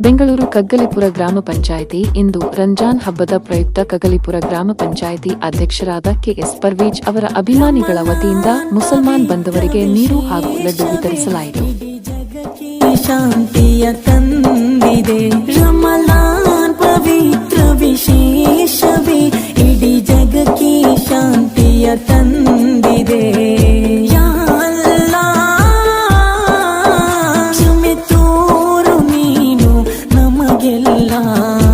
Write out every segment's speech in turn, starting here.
ಬೆಂಗಳೂರು ಕಗ್ಗಲಿಪುರ ಗ್ರಾಮ ಪಂಚಾಯಿತಿ ಇಂದು ರಂಜಾನ್ ಹಬ್ಬದ ಪ್ರಯುಕ್ತ ಕಗ್ಗಲಿಪುರ ಗ್ರಾಮ ಪಂಚಾಯಿತಿ ಅಧ್ಯಕ್ಷರಾದ ಕೆಎಸ್ ಪರ್ವೀಜ್ ಅವರ ಅಭಿಮಾನಿಗಳ ವತಿಯಿಂದ ಮುಸಲ್ಮಾನ್ ಬಂಧವರಿಗೆ ನೀರು ಹಾಗೂ ಲಡ್ಡು ವಿತರಿಸಲಾಯಿತು. más.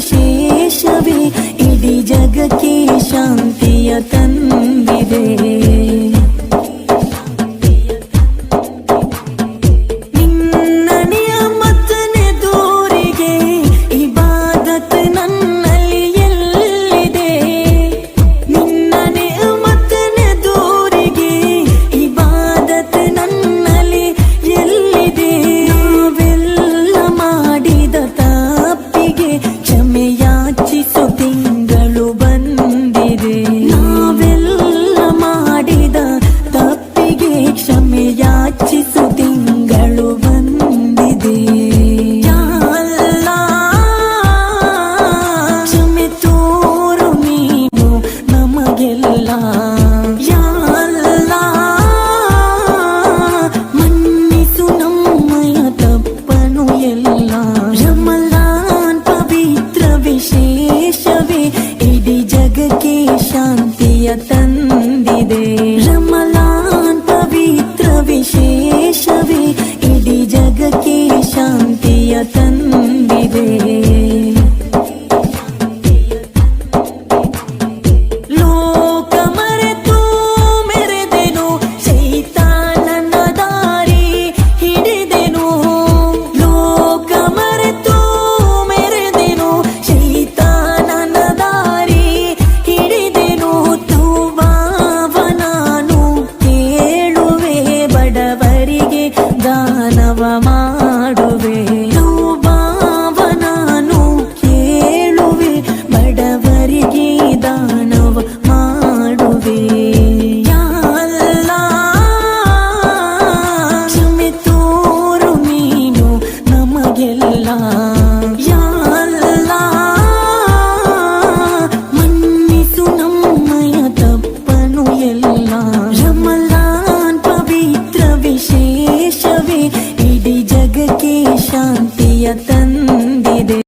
शेषवे इति जगके शान्तियतन् ಶಾಂತಿಯ ತಂದಿದೆ ರಮಲಾನ್ ಪವಿತ್ರ ವಿಶೇಷವೇ ಇಡೀ ಜಗಕ್ಕೆ